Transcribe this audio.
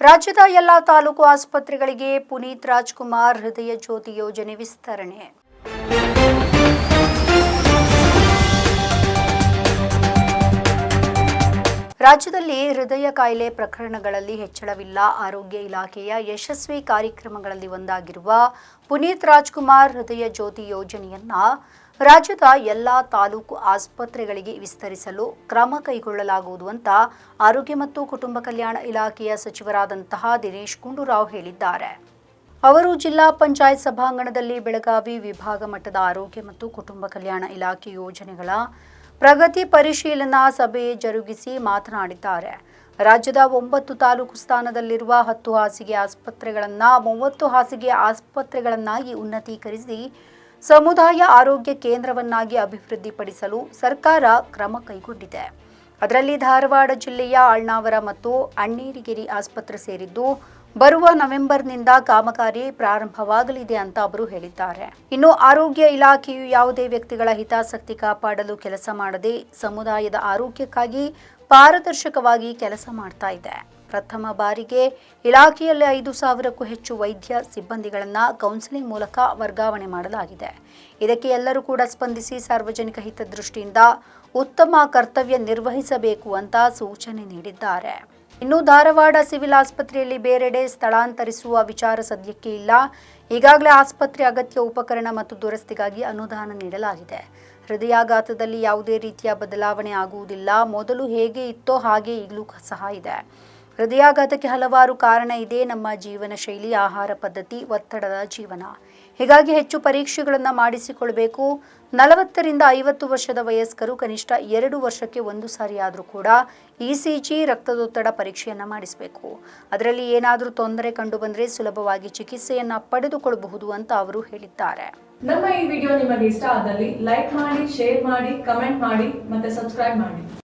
ರಾಜ್ಯದ ಎಲ್ಲ ತಾಲೂಕು ಆಸ್ಪತ್ರೆಗಳಿಗೆ ಪುನೀತ್ ರಾಜ್ಕುಮಾರ್ ಹೃದಯ ಜ್ಯೋತಿ ಯೋಜನೆ ವಿಸ್ತರಣೆ. ರಾಜ್ಯದಲ್ಲಿ ಹೃದಯ ಕಾಯಿಲೆ ಪ್ರಕರಣಗಳಲ್ಲಿ ಹೆಚ್ಚಳವಿಲ್ಲ. ಆರೋಗ್ಯ ಇಲಾಖೆಯ ಯಶಸ್ವಿ ಕಾರ್ಯಕ್ರಮಗಳಲ್ಲಿ ಒಂದಾಗಿರುವ ಪುನೀತ್ ರಾಜ್ಕುಮಾರ್ ಹೃದಯ ಜ್ಯೋತಿ ಯೋಜನೆಯನ್ನ ರಾಜ್ಯದ ಎಲ್ಲ ತಾಲೂಕು ಆಸ್ಪತ್ರೆಗಳಿಗೆ ವಿಸ್ತರಿಸಲು ಕ್ರಮ ಕೈಗೊಳ್ಳಲಾಗುವುದು ಅಂತ ಆರೋಗ್ಯ ಮತ್ತು ಕುಟುಂಬ ಕಲ್ಯಾಣ ಇಲಾಖೆಯ ಸಚಿವರಾದಂತಹ ದಿನೇಶ್ ಗುಂಡೂರಾವ್ ಹೇಳಿದ್ದಾರೆ. ಅವರು ಜಿಲ್ಲಾ ಪಂಚಾಯತ್ ಸಭಾಂಗಣದಲ್ಲಿ ಬೆಳಗಾವಿ ವಿಭಾಗ ಮಟ್ಟದ ಆರೋಗ್ಯ ಮತ್ತು ಕುಟುಂಬ ಕಲ್ಯಾಣ ಇಲಾಖೆ ಯೋಜನೆಗಳ ಪ್ರಗತಿ ಪರಿಶೀಲನಾ ಸಭೆ ಜರುಗಿಸಿ ಮಾತನಾಡಿದ್ದಾರೆ. ರಾಜ್ಯದ ಒಂಬತ್ತು ತಾಲೂಕು ಸ್ಥಾನದಲ್ಲಿರುವ ಹತ್ತು ಹಾಸಿಗೆ ಆಸ್ಪತ್ರೆಗಳನ್ನು ಮೂವತ್ತು ಹಾಸಿಗೆ ಆಸ್ಪತ್ರೆಗಳನ್ನಾಗಿ ಉನ್ನತೀಕರಿಸಿ ಸಮುದಾಯ ಆರೋಗ್ಯ ಕೇಂದ್ರವನ್ನಾಗಿ ಅಭಿವೃದ್ಧಿಪಡಿಸಲು ಸರ್ಕಾರ ಕ್ರಮ ಕೈಗೊಂಡಿದೆ. ಅದರಲ್ಲಿ ಧಾರವಾಡ ಜಿಲ್ಲೆಯ ಅಳ್ನಾವರ ಮತ್ತು ಅಣ್ಣೇರಿಗಿರಿ ಆಸ್ಪತ್ರೆ ಸೇರಿದ್ದು ಬರುವ ನವೆಂಬರ್ನಿಂದ ಕಾಮಗಾರಿ ಪ್ರಾರಂಭವಾಗಲಿದೆ ಅಂತ ಅವರು ಹೇಳಿದ್ದಾರೆ. ಇನ್ನು ಆರೋಗ್ಯ ಇಲಾಖೆಯು ಯಾವುದೇ ವ್ಯಕ್ತಿಗಳ ಹಿತಾಸಕ್ತಿ ಕಾಪಾಡಲು ಕೆಲಸ ಮಾಡದೆ ಸಮುದಾಯದ ಆರೋಗ್ಯಕ್ಕಾಗಿ ಪಾರದರ್ಶಕವಾಗಿ ಕೆಲಸ ಮಾಡ್ತಾ ಇದೆ. ಪ್ರಥಮ ಬಾರಿಗೆ ಇಲಾಖೆಯಲ್ಲಿ ಐದು ಸಾವಿರಕ್ಕೂ ಹೆಚ್ಚು ವೈದ್ಯ ಸಿಬ್ಬಂದಿಗಳನ್ನು ಕೌನ್ಸಿಲಿಂಗ್ ಮೂಲಕ ವರ್ಗಾವಣೆ ಮಾಡಲಾಗಿದೆ. ಇದಕ್ಕೆ ಎಲ್ಲರೂ ಕೂಡ ಸ್ಪಂದಿಸಿ ಸಾರ್ವಜನಿಕ ಹಿತದೃಷ್ಟಿಯಿಂದ ಉತ್ತಮ ಕರ್ತವ್ಯ ನಿರ್ವಹಿಸಬೇಕು ಅಂತ ಸೂಚನೆ ನೀಡಿದ್ದಾರೆ. ಇನ್ನು ಧಾರವಾಡ ಸಿವಿಲ್ ಆಸ್ಪತ್ರೆಯಲ್ಲಿ ಬೇರೆಡೆ ಸ್ಥಳಾಂತರಿಸುವ ವಿಚಾರ ಸದ್ಯಕ್ಕೆ ಇಲ್ಲ. ಈಗಾಗಲೇ ಆಸ್ಪತ್ರೆ ಅಗತ್ಯ ಉಪಕರಣ ಮತ್ತು ದುರಸ್ತಿಗಾಗಿ ಅನುದಾನ ನೀಡಲಾಗಿದೆ. ಹೃದಯಾಘಾತದಲ್ಲಿ ಯಾವುದೇ ರೀತಿಯ ಬದಲಾವಣೆ ಆಗುವುದಿಲ್ಲ. ಮೊದಲು ಹೇಗೆ ಇತ್ತೋ ಹಾಗೆ ಈಗಲೂ ಸಹ ಇದೆ. ಹೃದಯಾಘಾತಕ್ಕೆ ಹಲವಾರು ಕಾರಣ ಇದೆ. ನಮ್ಮ ಜೀವನ ಶೈಲಿ, ಆಹಾರ ಪದ್ಧತಿ, ಒತ್ತಡದ ಜೀವನ. ಹೀಗಾಗಿ ಹೆಚ್ಚು ಪರೀಕ್ಷೆಗಳನ್ನು ಮಾಡಿಸಿಕೊಳ್ಬೇಕು. ನಲವತ್ತರಿಂದ ಐವತ್ತು ವರ್ಷದ ವಯಸ್ಕರು ಕನಿಷ್ಠ ಎರಡು ವರ್ಷಕ್ಕೆ ಒಂದು ಸಾರಿ ಆದರೂ ಕೂಡ ಇ ಸಿ ಜಿ ರಕ್ತದೊತ್ತಡ ಪರೀಕ್ಷೆಯನ್ನು ಮಾಡಿಸಬೇಕು. ಅದರಲ್ಲಿ ಏನಾದರೂ ತೊಂದರೆ ಕಂಡು ಬಂದರೆ ಸುಲಭವಾಗಿ ಚಿಕಿತ್ಸೆಯನ್ನು ಪಡೆದುಕೊಳ್ಳಬಹುದು ಅಂತ ಅವರು ಹೇಳಿದ್ದಾರೆ. ನಮ್ಮ ಈ ವಿಡಿಯೋ ನಿಮಗೆ ಇಷ್ಟ ಆದಲ್ಲಿ ಲೈಕ್ ಮಾಡಿ, ಶೇರ್ ಮಾಡಿ, ಕಮೆಂಟ್ ಮಾಡಿ ಮತ್ತೆ ಸಬ್ಸ್ಕ್ರೈಬ್ ಮಾಡಿ.